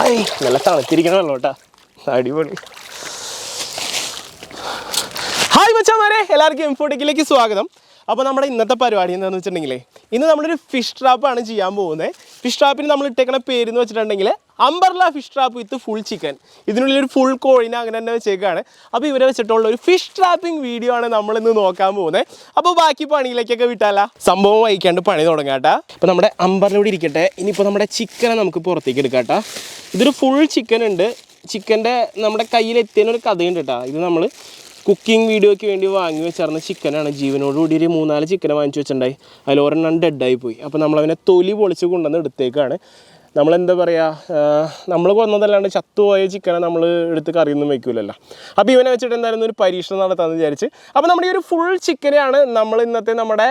I നല്ല കേട്ടാ അടിപൊളി. ഹായ് മച്ചാമാരെ എല്ലാവർക്കും ഇൻഫോട്ടിക്കിലേക്ക് സ്വാഗതം. അപ്പോൾ നമ്മുടെ ഇന്നത്തെ പരിപാടി എന്താണെന്ന് വെച്ചിട്ടുണ്ടെങ്കിൽ ഇന്ന് നമ്മളൊരു ഫിഷ് ട്രാപ്പാണ് ചെയ്യാൻ പോകുന്നത് ഫിഷ് ട്രാപ്പിന് നമ്മൾ ഇട്ടേക്കണ പേര് എന്ന് വെച്ചിട്ടുണ്ടെങ്കിൽ umbrella fish trap with full chicken ഇതിനുള്ളിൽ ഒരു ഫുൾ കോഴിനെ അങ്ങനെ തന്നെ വെച്ചേക്കാണ്. അപ്പോൾ ഇവരെ വെച്ചിട്ടുള്ള ഒരു ഫിഷ് ട്രാപ്പിംഗ് വീഡിയോ ആണ് നമ്മൾ ഇന്ന് നോക്കാൻ പോകുന്നത് അപ്പോൾ ബാക്കി പണിയിലേക്കൊക്കെ വിട്ടാല. സംഭവം വഹിക്കാണ്ട് പണി തുടങ്ങാട്ടാ അപ്പോൾ നമ്മുടെ അമ്പറിലൂടെ ഇരിക്കട്ടെ. ഇനിയിപ്പോൾ നമ്മുടെ ചിക്കനെ നമുക്ക് പുറത്തേക്ക് എടുക്കാട്ടാ ഇതൊരു ഫുൾ ചിക്കൻ ഉണ്ട്. ചിക്കന്റെ നമ്മുടെ കയ്യിൽ എത്തിയതിനൊരു കഥയുണ്ട് കേട്ടോ ഇത് നമ്മൾ കുക്കിംഗ് വീഡിയോയ്ക്ക് വേണ്ടി വാങ്ങി വെച്ചിരുന്ന ചിക്കനാണ് ജീവനോടുകൂടി ഒരു മൂന്നാൽ ചിക്കനെ വാങ്ങിച്ചു വെച്ചിട്ടുണ്ടായി. അതിൽ ഒരെണ്ണം ഡെഡായി പോയി. അപ്പോൾ നമ്മളവനെ തൊലി പൊളിച്ച് കൊണ്ടുവന്ന് എടുത്തേക്കാണ്. നമ്മളെന്താ പറയുക നമ്മൾ കൊന്നതല്ലാണ്ട് ചത്തുപോയ ചിക്കനെ നമ്മൾ എടുത്ത് കറിയൊന്നും വെക്കൂലല്ലോ. അപ്പോൾ ഇവനെ വെച്ചിട്ട് എന്തായാലും ഒരു പരീക്ഷണം നടത്താമെന്ന് വിചാരിച്ച്. അപ്പോൾ നമ്മുടെ ഈ ഒരു ഫുൾ ചിക്കനെയാണ് നമ്മൾ ഇന്നത്തെ നമ്മുടെ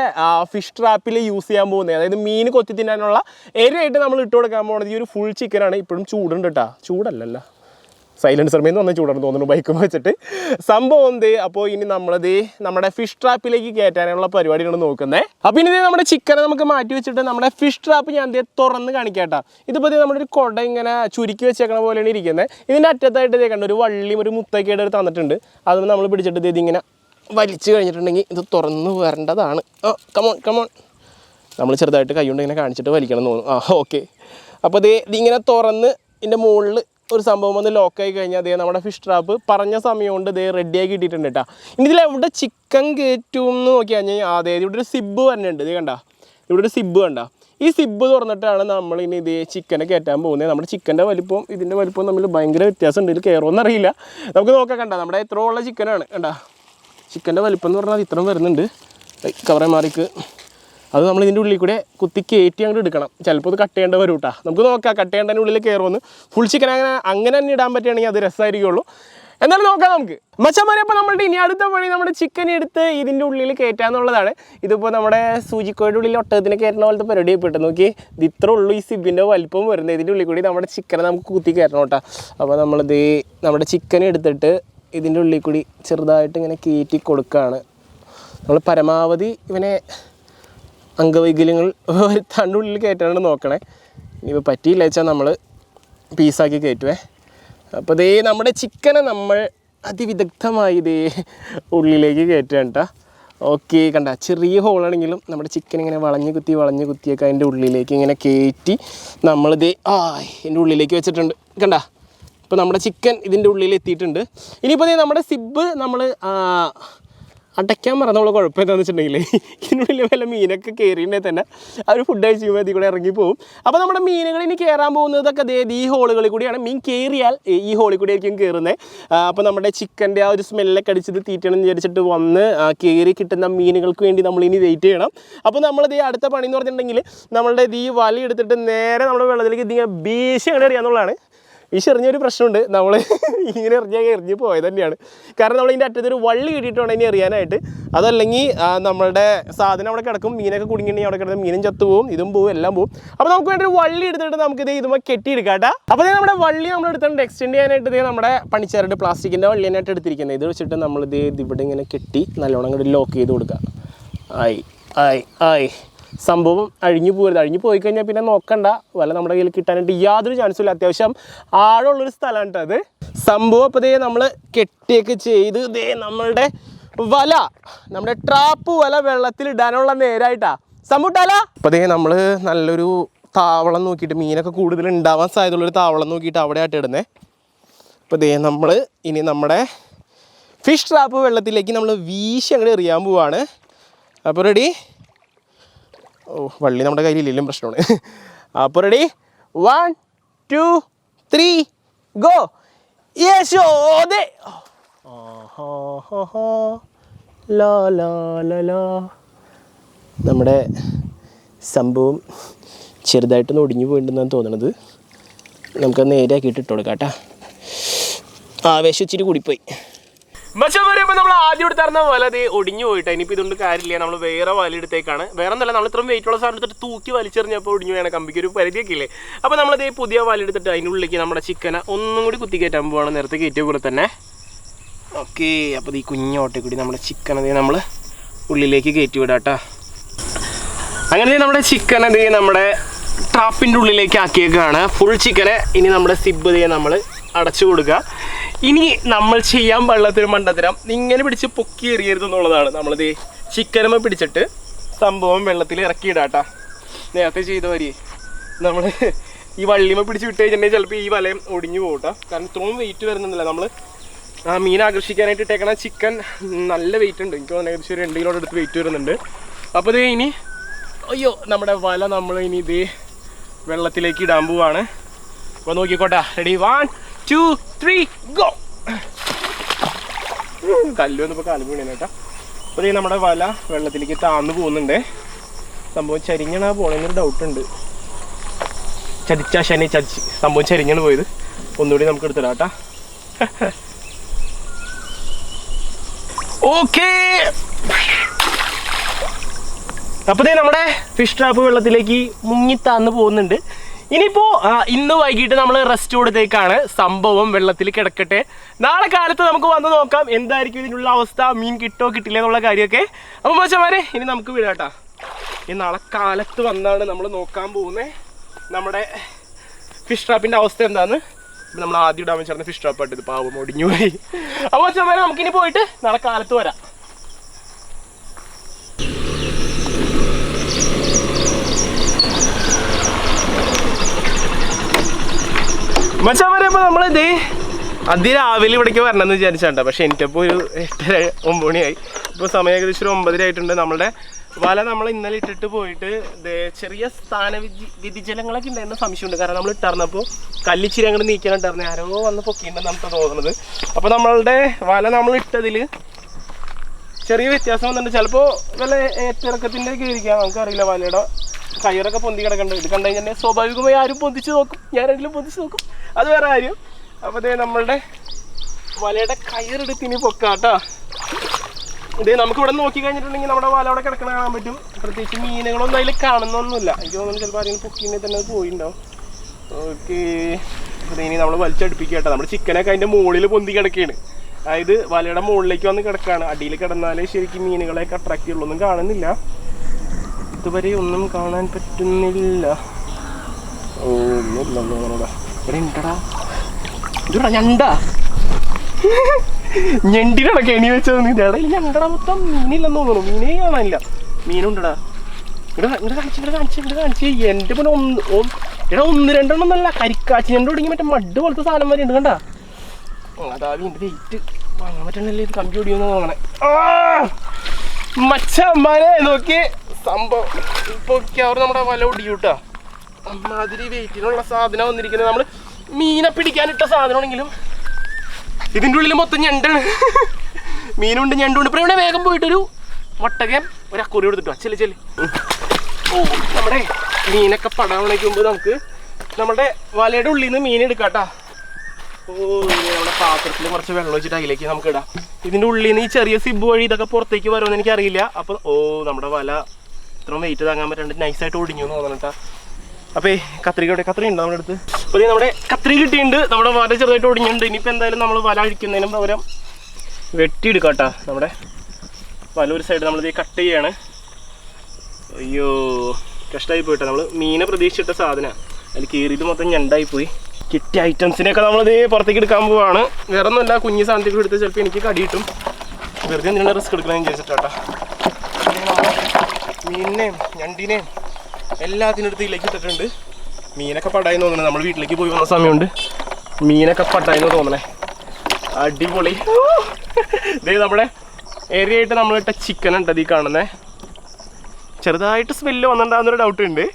ഫിഷ് ട്രാപ്പിൽ യൂസ് ചെയ്യാൻ പോകുന്നത് അതായത് മീൻ കൊത്തി തിന്നാനുള്ള എരിയായിട്ട് നമ്മൾ ഇട്ട് കൊടുക്കാൻ പോകുന്നത് ഈ ഒരു ഫുൾ ചിക്കനാണ് ഇപ്പോഴും ചൂടുണ്ട് കേട്ടോ ചൂടല്ലല്ലോ. സൈലൻസർമേ എന്ന് വന്ന് ചൂടാണ് തോന്നുന്നു ബൈക്ക് വെച്ചിട്ട്. സംഭവം എന്ത്? അപ്പോൾ ഇനി നമ്മളത് നമ്മുടെ ഫിഷ് ട്രാപ്പിലേക്ക് കയറ്റാനുള്ള പരിപാടിയാണ് നോക്കുന്നത് അപ്പോൾ ഇനി നമ്മുടെ ചിക്കനെ നമുക്ക് മാറ്റി വെച്ചിട്ട് നമ്മുടെ ഫിഷ് ട്രാപ്പ് ഞാൻ ദേ തുറന്ന് കാണിക്കാട്ടാ. ഇതിപ്പോൾ ഇത് നമ്മുടെ ഒരു കുട ഇങ്ങനെ ചുരുക്കി വെച്ചേക്കണ പോലെയാണ് ഇരിക്കുന്നത് ഇതിന്റെ അറ്റത്തായിട്ട് ദേ കണ്ട ഒരു വള്ളിയും ഒരു മുത്തക്കേട് ഒരു തന്നിട്ടുണ്ട്. അത് നമ്മൾ പിടിച്ചിട്ട് ഇത് ഇങ്ങനെ വലിച്ചു കഴിഞ്ഞിട്ടുണ്ടെങ്കിൽ ഇത് തുറന്ന് വരേണ്ടതാണ്. ആ കമോൺ കമോൺ നമ്മൾ ചെറുതായിട്ട് കൈ കൊണ്ട് ഇങ്ങനെ കാണിച്ചിട്ട് വലിക്കണം എന്ന് തോന്നുന്നു. ആ ഓക്കെ അപ്പോൾ ഇത് ഇതിങ്ങനെ തുറന്ന് ഇതിന്റെ മുകളിൽ ഒരു സംഭവം വന്ന് ലോക്കായി കഴിഞ്ഞാൽ അതേ നമ്മുടെ ഫിഷ് ട്രാപ്പ് പറഞ്ഞ സമയം കൊണ്ട് ഇതേ റെഡിയാക്കി കിട്ടിയിട്ടുണ്ട് കേട്ടോ ഇനി ഇതിൽ എവിടെ ചിക്കൻ കയറ്റും എന്ന് നോക്കി കഴിഞ്ഞാൽ അതെ ഇവിടെ ഒരു സിബ് വരുന്നുണ്ട് ഇത് കണ്ട. ഇവിടെ ഒരു സിബ് കണ്ട. ഈ സിബ് തുറന്നിട്ടാണ് നമ്മൾ ഇനി ഇതേ ചിക്കനെ കയറ്റാൻ പോകുന്നത്. നമ്മുടെ ചിക്കന്റെ വലിപ്പം ഇതിന്റെ വലിപ്പം തമ്മിൽ ഭയങ്കര വ്യത്യാസമുണ്ട് ഇതിൽ കയറുമെന്ന് അറിയില്ല. നമുക്ക് നോക്കാം കണ്ട. നമ്മുടെ എത്ര ഉള്ള ചിക്കനാണ് കണ്ട. ചിക്കന്റെ വലിപ്പം എന്ന് പറഞ്ഞാൽ ഇത്രയും വരുന്നുണ്ട്. കവറേ മാറിക്ക്. അത് നമ്മൾ ഇതിന്റെ ഉള്ളിൽ കൂടെ കുത്തി കയറ്റി അങ്ങോട്ട് എടുക്കണം. ചിലപ്പോൾ ഇത് കട്ട് ചെയ്യേണ്ട വരും കേട്ടോ നമുക്ക് നോക്കാം കട്ട് ചെയ്യേണ്ടതിന്റെ ഉള്ളിൽ കയറുമെന്ന് ഫുൾ ചിക്കൻ അങ്ങനെ അങ്ങനെ തന്നെ ഇടാൻ പറ്റുകയാണെങ്കിൽ അത് രസമായിരിക്കുള്ളൂ എന്നാലും നോക്കാം നമുക്ക്. മച്ചന്മാരെ അപ്പോൾ നമ്മളുടെ ഇനി അടുത്ത പണി നമ്മുടെ ചിക്കൻ എടുത്ത് ഇതിന്റെ ഉള്ളിൽ കയറ്റാന്നുള്ളതാണ് ഇതിപ്പോൾ നമ്മുടെ സൂചിക്കോയുടെ ഉള്ളിൽ ഒട്ടകത്തിന് കയറ്റുന്ന പോലത്തെ പരിപാടി പെട്ടെന്ന് നോക്കി ഇത് ഇത്ര ഉള്ളൂ ഈ സിബിന്റെ വലിപ്പം വരുന്നത്. ഇതിന്റെ ഉള്ളിൽ കൂടി നമ്മുടെ ചിക്കനെ നമുക്ക് കുത്തി കയറ്റണം കേട്ടോ. അപ്പോൾ നമ്മളിത് നമ്മുടെ ചിക്കൻ എടുത്തിട്ട് ഇതിന്റെ ഉള്ളിൽ കൂടി ചെറുതായിട്ട് ഇങ്ങനെ കയറ്റി കൊടുക്കുകയാണ് നമ്മൾ പരമാവധി ഇവനെ അംഗവൈകല്യങ്ങൾ വരുത്താണ്ട് ഉള്ളിൽ കയറ്റാണ്ട് നോക്കണേ. ഇനിയിപ്പോൾ പറ്റിയില്ല വെച്ചാൽ നമ്മൾ പീസാക്കി കയറ്റുവേ. അപ്പോൾ ദേ നമ്മുടെ ചിക്കനെ നമ്മൾ അതിവിദഗ്ധമായി ഇതേ ഉള്ളിലേക്ക് കയറ്റുകയാണ് കേട്ടോ ഓക്കെ കണ്ട. ചെറിയ ഹോളാണെങ്കിലും നമ്മുടെ ചിക്കൻ ഇങ്ങനെ വളഞ്ഞ് കുത്തി വളഞ്ഞ് കുത്തിയൊക്കെ അതിന്റെ ഉള്ളിലേക്ക് ഇങ്ങനെ കയറ്റി നമ്മൾ ദേ ആ ഇതിന്റെ ഉള്ളിലേക്ക് വെച്ചിട്ടുണ്ട്. കണ്ട? ഇപ്പോൾ നമ്മുടെ ചിക്കൻ ഇതിന്റെ ഉള്ളിൽ എത്തിയിട്ടുണ്ട് ഇനിയിപ്പോൾ നമ്മുടെ സിബ് നമ്മൾ അടയ്ക്കാൻ മറന്നുള്ള കുഴപ്പം എന്താണെന്ന് വെച്ചിട്ടുണ്ടെങ്കിൽ ഇതിനുള്ളിൽ വല്ല മീനൊക്കെ കയറിയിട്ടുണ്ടെങ്കിൽ തന്നെ അവർ ഫുഡ് കഴിച്ച് ഇതിൽ കൂടെ ഇറങ്ങി പോകും അപ്പോൾ നമ്മുടെ മീനുകൾ ഇനി കയറാൻ പോകുന്നതൊക്കെ ദേ ഈ ഹോളുകളിൽ കൂടിയാണ്. മീൻ കയറിയാൽ ഈ ഹോളിൽ കൂടി ആയിരിക്കും കയറുന്നത് അപ്പോൾ നമ്മുടെ ചിക്കന്റെ ആ ഒരു സ്മെല്ലൊക്കെ അടിച്ചത് തീറ്റണം വിചാരിച്ചിട്ട് വന്ന് കയറി കിട്ടുന്ന മീനുകൾക്ക് വേണ്ടി നമ്മൾ ഇനി വെയിറ്റ് ചെയ്യണം. അപ്പോൾ നമ്മൾ ഈ അടുത്ത പണി എന്ന് പറഞ്ഞിട്ടുണ്ടെങ്കിൽ നമ്മളുടെ ഈ വല എടുത്തിട്ട് നേരെ നമ്മുടെ വെള്ളത്തിലേക്ക് ഇതിങ്ങനെ ഭീഷണി അങ്ങനെ അറിയാമെന്നുള്ളതാണ് ഈ ചെറിഞ്ഞൊരു പ്രശ്നമുണ്ട്. നമ്മൾ ഇങ്ങനെ എറിഞ്ഞാൽ എറിഞ്ഞ് പോയത് തന്നെയാണ്. കാരണം നമ്മൾ ഇതിന്റെ അറ്റത്തൊരു വള്ളി കിട്ടിയിട്ടുണ്ട് ഇനി എറിയാനായിട്ട്. അതല്ലെങ്കിൽ നമ്മളുടെ സാധനം അവിടെ കിടക്കും മീനൊക്കെ കുടുങ്ങിണ്ടെങ്കിൽ അവിടെ കിടക്കും മീനും ചത്തു പോകും ഇതും പോവും എല്ലാം പോവും. അപ്പോൾ നമുക്ക് വേണ്ടി ഒരു വള്ളി എടുത്തിട്ട് നമുക്ക് ഇത് ഇതുമ്പോൾ കെട്ടിയെടുക്കാം കേട്ടോ അപ്പോൾ നമ്മുടെ വള്ളി നമ്മൾ എടുത്തിട്ടുണ്ട്. എക്സ്റ്റെൻഡ് ചെയ്യാനായിട്ട് ഇതേ നമ്മുടെ പണിച്ചാരുടെ പ്ലാസ്റ്റിക്കിന്റെ വള്ളിയാനായിട്ട് എടുത്തിരിക്കുന്നത്. ഇത് വെച്ചിട്ട് നമ്മൾ ഇത് ഇവിടെ ഇങ്ങനെ കെട്ടി നല്ലോണം കൂടി ലോക്ക് ചെയ്ത് കൊടുക്കുക ആയി ആയി ആയി. സംഭവം അഴിഞ്ഞു പോകരുത് അഴിഞ്ഞു പോയി കഴിഞ്ഞാൽ പിന്നെ നോക്കണ്ട. വല നമ്മുടെ കയ്യിൽ കിട്ടാനായിട്ട് യാതൊരു ചാൻസും ഇല്ല. അത്യാവശ്യം ആഴമുള്ളൊരു സ്ഥലമാണ് കേട്ടോ അത് സംഭവം അപ്പോൾ ദേ നമ്മൾ കെട്ടിയൊക്കെ ചെയ്ത് ദേ നമ്മളുടെ വല നമ്മുടെ ട്രാപ്പ് വല വെള്ളത്തിൽ ഇടാനുള്ള നേരായിട്ടാ. സംഭവിട്ടാല അപ്പോൾ ദേ നമ്മൾ നല്ലൊരു താവളം നോക്കിയിട്ട് മീനൊക്കെ കൂടുതൽ ഉണ്ടാവാൻ സാധ്യതയുള്ളൊരു താവളം നോക്കിയിട്ട് അവിടെ ആയിട്ട് ഇടുന്നേ. അപ്പോൾ ദേ നമ്മൾ ഇനി നമ്മുടെ ഫിഷ് ട്രാപ്പ് വെള്ളത്തിലേക്ക് നമ്മൾ വീശി അങ്ങോട്ട് എറിയാൻ പോവാണ്. അപ്പോൾ റെഡി ഓ വള്ളി നമ്മുടെ കയ്യിലില്ലെങ്കിലും പ്രശ്നമാണ്. അപ്പോൾ ready one two three go യശോദേ നമ്മുടെ സംഭവം ചെറുതായിട്ടൊന്ന് ഒടിഞ്ഞു പോയിട്ടുണ്ടെന്നാണ് തോന്നണത്. നമുക്കത് നേരെയാക്കിയിട്ട് ഇട്ട് കൊടുക്കാം കേട്ടോ. ആവേശം ഇച്ചിരി കൂടിപ്പോയി. പക്ഷെ പറയുമ്പോൾ നമ്മൾ ആദ്യം എടുത്തായിരുന്ന വല അത് ഒടിഞ്ഞു പോയിട്ട്. ഇനിയിപ്പോൾ ഇതുകൊണ്ട് കാര്യമില്ല. നമ്മൾ വേറെ വല എടുത്തേക്കാണ്. വേറെ ഒന്നല്ല നമ്മൾ ഇത്രയും വെയിറ്റ് ഉള്ള സാധനം എടുത്തിട്ട് തൂക്കി വലിച്ചെറിഞ്ഞപ്പോൾ ഒടിഞ്ഞു വേണം കമ്പിക്ക് ഒരു പരിധിയൊക്കെ ഇല്ലേ. അപ്പോൾ നമ്മളത് പുതിയ വല എടുത്തിട്ട് അതിനുള്ളിലേക്ക് നമ്മുടെ ചിക്കന ഒന്നും കൂടി കുത്തി കയറ്റാൻ പോവാണ്. നേരത്തെ കയറ്റിയ കൂടെ തന്നെ. ഓക്കെ അപ്പോൾ ഈ കുഞ്ഞോട്ടെ കൂടി നമ്മുടെ ചിക്കൻ അതേ നമ്മൾ ഉള്ളിലേക്ക് കയറ്റി വിടാട്ടോ അങ്ങനെ നമ്മുടെ ചിക്കൻ അത് നമ്മുടെ ട്രാപ്പിന്റെ ഉള്ളിലേക്ക് ആക്കിയേക്കാണ്. ഫുൾ ചിക്കനെ ഇനി നമ്മുടെ സിബ് ചെയ്ത് നമ്മൾ അടച്ചു കൊടുക്കുക. ഇനി നമ്മൾ ചെയ്യാൻ പാടില്ലാത്തൊരു മണ്ടത്തരം. ഇങ്ങനെ പിടിച്ച് പൊക്കി എറിയരുത് എന്നുള്ളതാണ്. നമ്മളിത് ചിക്കനമ്മ പിടിച്ചിട്ട് സംഭവം വെള്ളത്തിൽ ഇറക്കിയിടാട്ടാ. നേരത്തെ ചെയ്ത വരി നമ്മൾ ഈ വള്ളിമ പിടിച്ച് വിട്ട് കഴിഞ്ഞിട്ടുണ്ടെങ്കിൽ ചിലപ്പോൾ ഈ വലയം ഒടിഞ്ഞു പോകട്ടോ കാരണം ഇത്രയും വെയിറ്റ് വരുന്നില്ല നമ്മൾ ആ മീൻ ആകർഷിക്കാനായിട്ട് ഇട്ടേക്കണ ചിക്കൻ നല്ല വെയിറ്റ് ഉണ്ട്. എനിക്ക് തോന്നുന്നു ഏകദേശം ഒരു രണ്ട് കിലോയുടെ അടുത്ത് വെയിറ്റ് വരുന്നുണ്ട്. അപ്പോൾ ഇത് ഇനി അയ്യോ നമ്മുടെ വല നമ്മൾ ഇനി ഇത് വെള്ളത്തിലേക്ക് ഇടാൻ പോവാണ്. അപ്പോൾ നോക്കിക്കോട്ടെ. Ready one two three go കല്ല് വന്നപ്പോൾ കാൽ വീണേ കേട്ടോ. ഇതേ നമ്മുടെ വല വെള്ളത്തിലേക്ക് താന്നു പോകുന്നുണ്ട്. സംഭവം ചരിഞ്ഞണ പോണെന്നൊരു ഡൗട്ട് ഉണ്ട്. ചതിച്ചാ ശനി ചതിച്ച്. സംഭവം ചരിഞ്ഞാണ് പോയത്. ഒന്നുകൂടി നമുക്ക് എടുത്തിടാം കേട്ടാ. ഓക്കേ അപ്പൊ ദേ നമ്മുടെ ഫിഷ് ട്രാപ്പ് വെള്ളത്തിലേക്ക് മുങ്ങി താന്നു പോകുന്നുണ്ട്. ഇനിയിപ്പോ ഇന്ന് വൈകിട്ട് നമ്മൾ റെസ്റ്റ് കൊടുത്തേക്കാണ്. സംഭവം വെള്ളത്തിൽ കിടക്കട്ടെ. നാളെ കാലത്ത് നമുക്ക് വന്ന് നോക്കാം. എന്തായിരിക്കും ഇതിനുള്ള അവസ്ഥ? മീൻ കിട്ടോ കിട്ടില്ല എന്നുള്ള കാര്യമൊക്കെ. അപ്പൊ മോശമാരെ ഇനി നമുക്ക് വിടാട്ടാ. ഇനി നാളെ കാലത്ത് വന്നാണ് നമ്മൾ നോക്കാൻ പോകുന്നത് നമ്മുടെ ഫിഷ് ട്രാപ്പിന്റെ അവസ്ഥ എന്താന്ന്? ഇപ്പൊ നമ്മൾ ആദ്യം ഇടാൻ വെച്ചിരുന്ന ഫിഷ് ട്രാപ്പ് ആയിട്ട് പാവം ഒടിഞ്ഞു പോയി അപ്പോൾ മോശമാരെ നമുക്കിനി പോയിട്ട് നാളെ കാലത്ത് വരാം. മച്ചാമാരെ പറയുമ്പോ നമ്മളിത് അതിരാവിലെ ഇവിടേക്ക് വരണമെന്ന് വിചാരിച്ചാണ്ട. പക്ഷെ എനിക്കപ്പോൾ ഒരു എട്ടര ഒമ്പത് മണിയായി. ഇപ്പോൾ സമയം ഏകദേശം ഒരു ഒമ്പതര ആയിട്ടുണ്ട്. നമ്മളുടെ വല നമ്മൾ ഇന്നലെ ഇട്ടിട്ട് പോയിട്ട് ചെറിയ സ്ഥാന വിധി വിധിജലങ്ങളൊക്കെ ഉണ്ടായിരുന്ന സംശയമുണ്ട്. കാരണം നമ്മൾ ഇട്ടർന്നപ്പോൾ കല്ലിച്ചിരി അങ്ങോട്ട് നീക്കാനുണ്ടായിരുന്നു ആരോ വന്ന് പൊക്കിയിട്ടുണ്ടെന്ന് നമുക്ക് തോന്നുന്നത് അപ്പോൾ നമ്മളുടെ വല നമ്മൾ ഇട്ടതിൽ ചെറിയ വ്യത്യാസം വന്നിട്ടുണ്ട്. ചിലപ്പോൾ വല്ല ഏറ്റിറക്കത്തിന്റെ ഒക്കെ ഇരിക്കാം നമുക്കറിയില്ല വലയുടെ കയറൊക്കെ പൊന്തി കിടക്കേണ്ടത് ഇത് കണ്ടു കഴിഞ്ഞാൽ സ്വാഭാവികമായി ആരും പൊന്തിച്ച് നോക്കും. ഞാൻ ഞാനെങ്കിലും പൊന്തിച്ച് നോക്കും. അത് വേറെ കാര്യം. അപ്പോൾ ഇതേ നമ്മളുടെ വലയുടെ കയറെടുത്ത് ഇനി പൊക്കാട്ടോ. ഇതേ നമുക്ക് ഇവിടെ നോക്കി കഴിഞ്ഞിട്ടുണ്ടെങ്കിൽ നമ്മുടെ വല അവിടെ കിടക്കണ കാണാൻ പറ്റും. പ്രത്യേകിച്ച് മീനുകളൊന്നും അതിൽ കാണുന്നൊന്നുമില്ല. എനിക്ക് തോന്നുന്നു ചിലപ്പോൾ ആരെങ്കിലും പൊക്കിനെ തന്നെ അത് പോയിണ്ടാവും. ഓക്കെ. അപ്പോൾ ഇനി നമ്മൾ വലിച്ചടുപ്പിക്കുക കേട്ടോ. നമ്മുടെ ചിക്കനൊക്കെ അതിന്റെ മുകളിൽ പൊന്തി കിടക്കുകയാണ് അതായത് വലയുടെ മുകളിലേക്ക് വന്ന് കിടക്കുകയാണ് അടിയിൽ കിടന്നാലേ ശരിക്കും മീനുകളെയൊക്കെ അട്രാക്റ്റ് ചെയ്യുള്ളൂ. ഒന്നും കാണുന്നില്ല. ഇതുവരെ ഒന്നും കാണാൻ പറ്റുന്നില്ല. ഓ ഒന്നുമില്ല ഒന്നും ഇവിടെ ഉണ്ടടാ ഞണ്ടാ? ഞണ്ടിനാണ് കെണി വെച്ചത് ഇതേടാ ഞണ്ടട മൊത്തം മീനില്ലെന്ന് തോന്നുന്നു. മീനേ കാണാനില്ല. മീനുണ്ടടാ. ഇവിടെ കാണിച്ച് ഇവിടെ കാണിച്ച് ഇവിടെ കാണിച്ച്. എന്റെ പിന്നെ ഒന്ന് ഇവിടെ ഒന്ന് രണ്ടെണ്ണം നല്ല കരിക്കാച്ചി ഞണ്ട് തുടങ്ങി മറ്റേ മഡ് പോലത്തെ സാധനം വരെ ഉണ്ട് കണ്ടാ? അതാ വീണ്ടും വെയിറ്റ് വാങ്ങാൻ പറ്റണല്ലേ ഇത് കമ്പി ഓടിയെന്ന് തോന്നണേ മച്ചമ്മാരെ നോക്കി സംഭവം ഇപ്പൊ അവർ നമ്മുടെ വല ഒടിയൂട്ടാ. അമ്മാതിരി വെയിറ്റിനുള്ള സാധനം വന്നിരിക്കുന്നത്. നമ്മൾ മീനെ പിടിക്കാനിട്ട സാധനമാണെങ്കിലും ഇതിന്റെ ഉള്ളിൽ മൊത്തം ഞണ്ടാണ് മീനുണ്ട് ഞണ്ടുണ്ട്. ഇപ്പം ഇവിടെ വേഗം പോയിട്ടൊരു മുട്ടകൻ ഒരു അക്കുറി കൊടുത്തിട്ടോ ചെല്ലു ചെല്ലു. ഓ നമ്മുടെ മീനൊക്കെ പടാവണയ്ക്ക് മുമ്പ് നമുക്ക് നമ്മുടെ വലയുടെ ഉള്ളിൽ നിന്ന് മീൻ എടുക്കാട്ടാ ഓ നമ്മുടെ പാത്രത്തിൽ കുറച്ച് വെള്ളം വെച്ചിട്ട് അതിലേക്ക് നമുക്ക് ഇടാം. ഇതിന്റെ ഉള്ളിൽ നിന്ന് ഈ ചെറിയ സിബ് വഴി ഇതൊക്കെ പുറത്തേക്ക് വരുമെന്ന് എനിക്കറിയില്ല. അപ്പം ഓ നമ്മുടെ വല ഇത്രയും വെയിറ്റ് താങ്ങാൻ പറ്റാണ്ട് നൈസായിട്ട് ഒടിഞ്ഞു എന്ന് തോന്നണട്ടാ അപ്പേ കത്രിക ഇവിടെ കത്രിക ഉണ്ട് നമ്മുടെ അടുത്ത്? അപ്പോൾ നമ്മുടെ കത്രി കിട്ടിയിട്ടുണ്ട്. നമ്മുടെ വല ചെറുതായിട്ട് ഒടിഞ്ഞിട്ടുണ്ട്. ഇനിയിപ്പോൾ എന്തായാലും നമ്മൾ വല അഴിക്കുന്നതിനും പകരം വെട്ടിയെടുക്കാട്ടാ നമ്മുടെ വല ഒരു സൈഡ് നമ്മളിത് കട്ട് ചെയ്യാണ്. അയ്യോ കഷ്ടമായി പോയിട്ടോ നമ്മൾ മീനെ പ്രതീക്ഷിച്ചിട്ട സാധനമാണ് അതിൽ കീറിയത് മൊത്തം ഞണ്ടായി പോയി കിട്ടിയ ഐറ്റംസിനെയൊക്കെ നമ്മളിത് പുറത്തേക്ക് എടുക്കാൻ പോവാണ്. വേറെ ഒന്നുമല്ല കുഞ്ഞ് സാധനത്തേക്ക് എടുത്ത് ചിലപ്പോൾ എനിക്ക് കടി കിട്ടും. വെറുതെ എന്തിനാണ് റിസ്ക് എടുക്കണമെന്ന് ചോദിച്ചിട്ടാട്ടാ മീനിനെയും ഞണ്ടിനെയും എല്ലാത്തിനും അടുത്ത് ഇതിലേക്ക് ഇട്ടിട്ടുണ്ട്. മീനൊക്കെ പടായി തോന്നണേ നമ്മൾ വീട്ടിലേക്ക് പോയി വന്ന സമയമുണ്ട്. മീനൊക്കെ പട്ടായെന്ന് തോന്നണേ. അടിപൊളി. ഇതേ നമ്മുടെ ഏരിയ ആയിട്ട് നമ്മളിട്ട ചിക്കൻ ഉണ്ട് ഈ കാണുന്നേ. ചെറുതായിട്ട് സ്മെല്ല് വന്നിട്ടുണ്ടാകുന്നൊരു ഡൗട്ട് ഉണ്ട്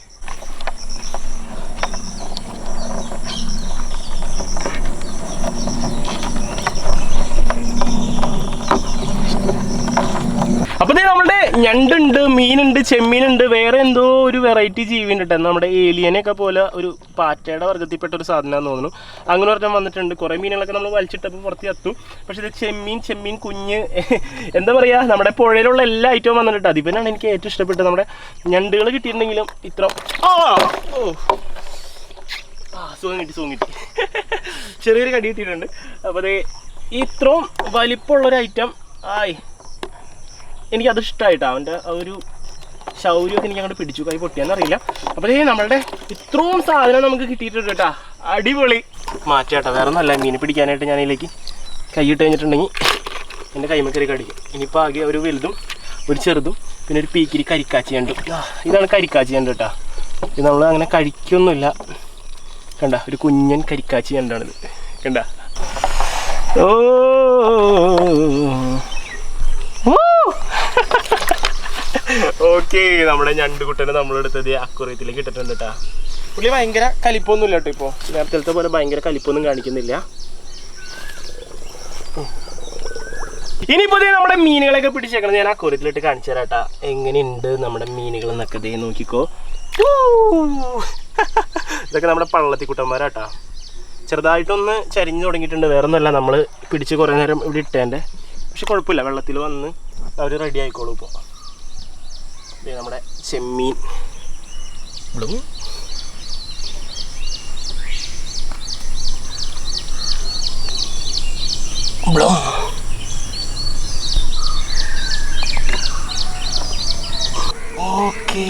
അപ്പൊ ദേ നമ്മുടെ ഞണ്ടുണ്ട് മീനുണ്ട് ചെമ്മീനുണ്ട് വേറെ എന്തോ ഒരു വെറൈറ്റി ജീവി ഉണ്ട്. നമ്മുടെ ഏലിയനെയൊക്കെ പോലെ ഒരു പാറ്റയുടെ വർഗത്തിൽപ്പെട്ട ഒരു സാധനമാണെന്ന് തോന്നുന്നു. അങ്ങനെ പറഞ്ഞാൽ വന്നിട്ടുണ്ട്. കുറേ മീനുകളൊക്കെ നമ്മൾ വലിച്ചിട്ടപ്പോൾ പുറത്ത് എത്തും. പക്ഷേ ഇത് ചെമ്മീൻ ചെമ്മീൻ കുഞ്ഞ് എന്താ പറയുക നമ്മുടെ പുഴയിലുള്ള എല്ലാ ഐറ്റവും വന്നിട്ടുണ്ട്. അതിപ്പനാണ് എനിക്ക് ഏറ്റവും ഇഷ്ടപ്പെട്ടത്. നമ്മുടെ ഞണ്ടുകൾ കിട്ടിയിട്ടുണ്ടെങ്കിലും ഇത്ര ഓ. ആ സുഖം കിട്ടി സുഖം കിട്ടി. ചെറിയൊരു കടി കിട്ടിയിട്ടുണ്ട്. അപ്പോൾ അതേ ഇത്രയും വലിപ്പമുള്ളൊരു ഐറ്റം ആയി എനിക്കത് ഇഷ്ടമായിട്ടാ അവന്റെ ഒരു ശൗര്യമൊക്കെ എനിക്ക് അങ്ങോട്ട് പിടിച്ചു കൈ പൊട്ടിയെന്നറിയില്ല ഈ നമ്മളുടെ ഇത്രയും സാധനം നമുക്ക് കിട്ടിയിട്ടുണ്ട് കേട്ടാ. അടിപൊളി. മാറ്റാട്ടോ വേറെ ഒന്നല്ല മീൻ പിടിക്കാനായിട്ട് ഞാൻ ഇതിലേക്ക് കൈയിട്ട് കഴിഞ്ഞിട്ടുണ്ടെങ്കിൽ എന്റെ കൈമക്കറി കടിക്കും. ഇനിയിപ്പോൾ ആകെ ഒരു വലുതും ഒരു ചെറുതും പിന്നെ ഒരു പീക്കിരി കരിക്കാച്ചി ഉണ്ട് ഇതാണ് കരിക്കാച്ചി ഉണ്ട് കേട്ടോ. ഇത് നമ്മൾ അങ്ങനെ കഴിക്കൊന്നുമില്ല. കണ്ട ഒരു കുഞ്ഞൻ കരിക്കാച്ചി കണ്ടാണിത് കണ്ട. ഓ. ഓക്കെ നമ്മുടെ ഞണ്ടുകുട്ടനെ നമ്മളെടുത്തത് അക്കുറയത്തിലേക്ക് ഇട്ടിട്ടുണ്ട് കേട്ടാ പുള്ളി ഭയങ്കര കലിപ്പൊന്നും ഇല്ല കേട്ടോ ഇപ്പോൾ നേരത്തെ പോലെ ഭയങ്കര കലിപ്പൊന്നും കാണിക്കുന്നില്ല. ഇനിയിപ്പോ നമ്മുടെ മീനുകളൊക്കെ പിടിച്ചേക്കണം ഞാൻ അക്കൂരത്തിലിട്ട് കാണിച്ചു തരാം കേട്ടാ എങ്ങനെയുണ്ട് നമ്മുടെ മീനുകൾ എന്നൊക്കെ ദേ നോക്കിക്കോ. ഇതൊക്കെ നമ്മുടെ പള്ളത്തി കുട്ടന്മാരാട്ടാ ചെറുതായിട്ടൊന്ന് ചരിഞ്ഞു തുടങ്ങിയിട്ടുണ്ട്. വേറെ ഒന്നുമല്ല നമ്മൾ പിടിച്ച് കുറേ നേരം ഇവിടെ ഇട്ടേന്റെ. പക്ഷെ കുഴപ്പമില്ല വെള്ളത്തിൽ വന്ന് അവർ റെഡി ആയിക്കോളൂ ഇപ്പോൾ നമ്മുടെ ചെമ്മീൻ ബ്ലും. ബ്ലും. ഓക്കേ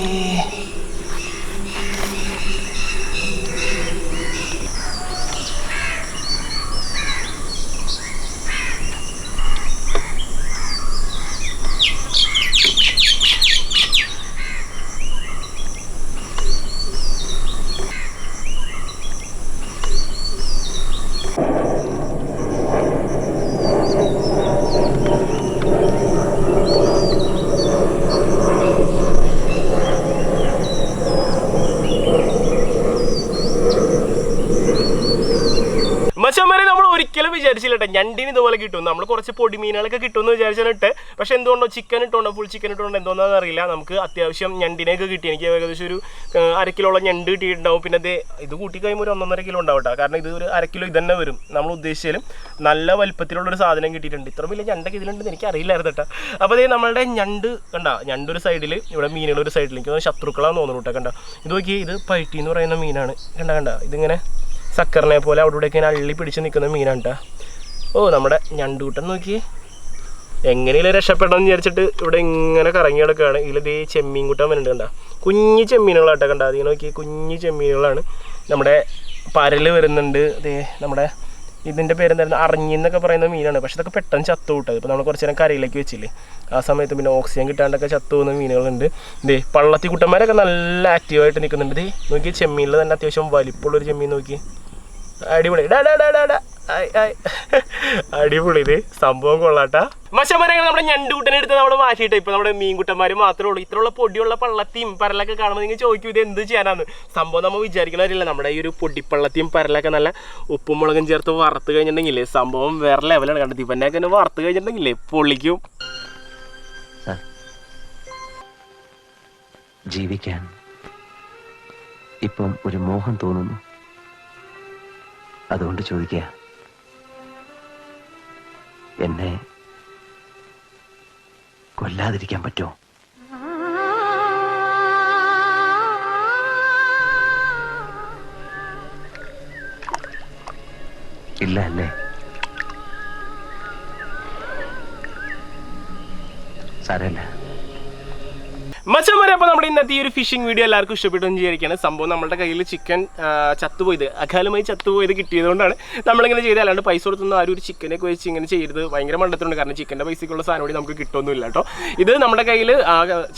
മച്ചന്മാരെ നമ്മൾ ഒരിക്കലും വിചാരിച്ചില്ല കേട്ടോ ഞണ്ടിന് ഇതുപോലെ കിട്ടും. നമ്മൾ കുറച്ച് പൊടിമീനുകളൊക്കെ കിട്ടുമെന്ന് വിചാരിച്ചിട്ട് പക്ഷെ എന്തുകൊണ്ടോ ചിക്കൻ ഇട്ടുണ്ടോ ഫുൾ ചിക്കൻ ഇട്ടുണ്ടോ എന്തോന്നാന്ന് അറിയില്ല. നമുക്ക് അത്യാവശ്യം ഞണ്ടിനെയൊക്കെ കിട്ടി. എനിക്ക് ഏകദേശം ഒരു അരക്കിലുള്ള അര കിലോളം ഞണ്ട് കിട്ടിയിട്ടുണ്ടാവും. പിന്നെ ഇത് കൂട്ടി കഴിയുമ്പോൾ ഒരു ഒന്നൊന്നര കിലോ ഉണ്ടാവും കാരണം ഇത് ഒരു അര കിലോ ഇത് തന്നെ വരും. നമ്മൾ ഉദ്ദേശിച്ചാലും നല്ല വലിപ്പത്തിലുള്ള ഒരു സാധനം കിട്ടിയിട്ടുണ്ട്. ഇത്ര വലിയ ഞണ്ടൊക്കെ ഇതിലുണ്ടെന്ന് എനിക്ക് അറിയില്ലായിരുന്നു കേട്ടോ. അപ്പോൾ അതേ നമ്മളുടെ ഞണ്ട് കണ്ട? ഞണ്ട് ഒരു സൈഡിൽ ഇവിടെ മീനുകൾ ഒരു സൈഡിൽ എനിക്ക് ശത്രുക്കളാന്ന് തോന്നുന്നു കേട്ടോ കണ്ട? ഇത് നോക്കി ഇത് പൈറ്റി എന്ന് പറയുന്ന മീനാണ്. കണ്ട കണ്ട? ഇതിങ്ങനെ സക്കറിനെ പോലെ അവിടെ ഇവിടെയൊക്കെ അള്ളി പിടിച്ച് നിൽക്കുന്ന മീനാണ് കേട്ടോ. ഓ നമ്മുടെ ഞണ്ടൂട്ടം നോക്കിയേ. എങ്ങനെയും രക്ഷപ്പെടണം വിചാരിച്ചിട്ട് ഇവിടെ ഇങ്ങനെ കറങ്ങി കിടക്കുകയാണ് ഇതിലത് ചെമ്മീൻ കൂട്ടാൻ വരുന്നുണ്ട് കണ്ട. കുഞ്ഞു ചെമ്മീനുകളാട്ടോ കണ്ട. അതിങ്ങനെ നോക്കി കുഞ്ഞു ചെമ്മീനുകളാണ്. നമ്മുടെ പരൽ വരുന്നുണ്ട്. ദേ നമ്മുടെ ഇതിന്റെ പേരെന്തായിരുന്നു? അറിഞ്ഞി എന്നൊക്കെ പറയുന്ന മീനാണ്. പക്ഷെ ഇതൊക്കെ പെട്ടെന്ന് ചത്തു വിട്ടത് ഇപ്പോൾ നമ്മൾ കുറച്ച് നേരം കരയിലേക്ക് വെച്ചില്ലേ. ആ സമയത്ത് പിന്നെ ഓക്സിജൻ കിട്ടാണ്ടൊക്കെ ചത്തു പോകുന്ന മീനുകളുണ്ട്. ദേ പള്ളത്തി കുട്ടന്മാരൊക്കെ നല്ല ആക്റ്റീവായിട്ട് നിൽക്കുന്നുണ്ട്. ദേ നോക്കി ചെമ്മീനിൽ തന്നെ അത്യാവശ്യം വലിപ്പമുള്ളൊരു ചെമ്മീൻ നോക്കി. അടിപൊളി. ഡാ ഡാ ഡാ ഡാ. അടിപൊളി ഇത്. സംഭവം കൊള്ളാട്ടാ. മച്ചന്മാരെ നമ്മുടെ ഞണ്ടുകുട്ടനെ എടുത്ത് നമ്മൾ മാറ്റിയിട്ട്. ഇപ്പൊ നമ്മുടെ മീൻകുട്ടന്മാർ മാത്രമേ ഉള്ളൂ. ഇത്രയുള്ള പൊടിയുള്ള പള്ളത്തിയും പരലൊക്കെ കാണുമ്പോൾ നിങ്ങൾ ചോദിക്കും ഇത് എന്ത് ചെയ്യാനാണ് സംഭവം നമ്മൾ വിചാരിക്കണവരില്ല നമ്മുടെ ഈ ഒരു പൊടിപ്പള്ളത്തിയും പരലൊക്കെ നല്ല ഉപ്പും മുളകും ചേർത്ത് വറുത്ത് കഴിഞ്ഞിട്ടുണ്ടെങ്കിലേ സംഭവം വേറെ ലെവലാണ് കണ്ടത് ഒന്ന് വറുത്ത് കഴിഞ്ഞിട്ടുണ്ടെങ്കിലേ പൊള്ളിക്കും ജീവിക്കാൻ ഇപ്പം ഒരു മോഹം തോന്നുന്നു. അതുകൊണ്ട് ചോദിക്കുക. എന്നെ കൊല്ലാതിരിക്കാൻ പറ്റുമോ ഇല്ല അല്ലേ സാരമില്ല. മച്ചന്മാരെ അപ്പോൾ നമ്മുടെ ഇന്നത്തെ ഈ ഒരു ഫിഷിംഗ് വീഡിയോ എല്ലാവർക്കും ഇഷ്ടപ്പെട്ടു എന്ന് വിചാരിക്കുകയാണ് സംഭവം നമ്മുടെ കയ്യിൽ ചിക്കൻ ചത്തുപോയത്. അകാലമായി ചത്തുപോയത് കിട്ടിയതുകൊണ്ടാണ് നമ്മളിങ്ങനെ ചെയ്തത്. അല്ലാണ്ട് പൈസ കൊടുത്തൊന്നും ആരും ഒരു ചിക്കനെ വെച്ച് ഇങ്ങനെ ചെയ്തത് ഭയങ്കര മണ്ടത്തുണ്ട് കാരണം ചിക്കന്റെ പൈസക്കുള്ള സാധനം കൂടി നമുക്ക് കിട്ടുമൊന്നുമില്ല കേട്ടോ. ഇത് നമ്മുടെ കയ്യിൽ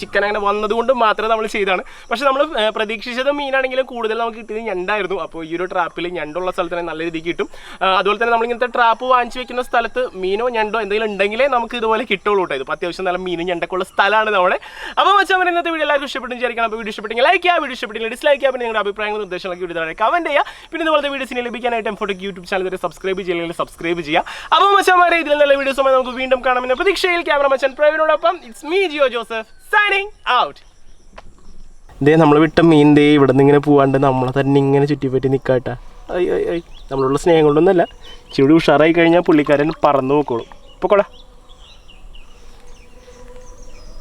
ചിക്കൻ അങ്ങനെ വന്നതുകൊണ്ട് മാത്രമേ നമ്മൾ ചെയ്താണ് പക്ഷേ നമ്മൾ പ്രതീക്ഷിച്ചത് മീനാണെങ്കിലും കൂടുതൽ നമുക്ക് കിട്ടിയത് ഞണ്ടായിരുന്നു. അപ്പോൾ ഈ ഒരു ട്രാപ്പിൽ ഞണ്ടുള്ള സ്ഥലത്ത് തന്നെ നല്ല രീതിക്ക് കിട്ടും. അതുപോലെ തന്നെ നമ്മൾ ഇങ്ങനത്തെ ട്രാപ്പ് വാങ്ങിച്ചു വെക്കുന്ന സ്ഥലത്ത് മീനോ ഞണ്ടോ എന്തെങ്കിലും ഉണ്ടെങ്കിലേ നമുക്ക് ഇതുപോലെ കിട്ടുള്ളൂ കേട്ടോ. ഇത് അത്യാവശ്യം നല്ല മീനും ഞണ്ടൊക്കെ ഉള്ള സ്ഥലമാണ് നമ്മുടെ. അപ്പോൾ വെച്ചാൽ ഇന്നത്തെ വീഡിയോ എല്ലാവർക്കും ഇഷ്ടപ്പെട്ടു വിചാരിക്കണം. അപ്പോൾ വീഡിയോ ഇഷ്ടപ്പെട്ടെങ്കിൽ ലൈക്ക് ചെയ്യുക വീഡിയോ ഇഷ്ടപ്പെട്ടെങ്കിൽ ഡിസ്ലൈക്ക് ചെയ്യുക പിന്നെ നിങ്ങളുടെ അഭിപ്രായങ്ങളും നിർദ്ദേശങ്ങളൊക്കെ വീഡിയോ കമന്റ് ചെയ്യുക. പിന്നെ ഇതുപോലത്തെ വീഡിയോസിനെ ലഭിക്കാനായിട്ട് എംഫോട്ടിക് യൂട്യൂബ് ചാനൽ വരെ സബ്സ്ക്രൈബ് ചെയ്യില്ലെങ്കിൽ സബ്സ്ക്രൈബ് ചെയ്യുക. അപ്പോൾ മച്ചാമാരെ ഇതിൽ നല്ല വീഡിയോസുമായി നമുക്ക് വീണ്ടും കാണാമെന്ന പ്രതീക്ഷയിൽ ക്യാമറ മച്ചൻ പ്രവീണോടൊപ്പം it's me Jio Joseph signing out ഇതേ നമ്മൾ വിട്ട മീൻ ദേ ഇവിടെ നിന്ന് ഇങ്ങനെ പോവാണ്ട് നമ്മളെ തന്നെ ഇങ്ങനെ ചുറ്റിപ്പറ്റി നിൽക്കാട്ടാ അയ്യോ നമ്മളുള്ള സ്നേഹം കൊണ്ടൊന്നുമല്ല ചെടി ഉഷാറായി കഴിഞ്ഞാൽ പുള്ളിക്കാരൻ പറന്നു നോക്കോളും പൊക്കോടാ.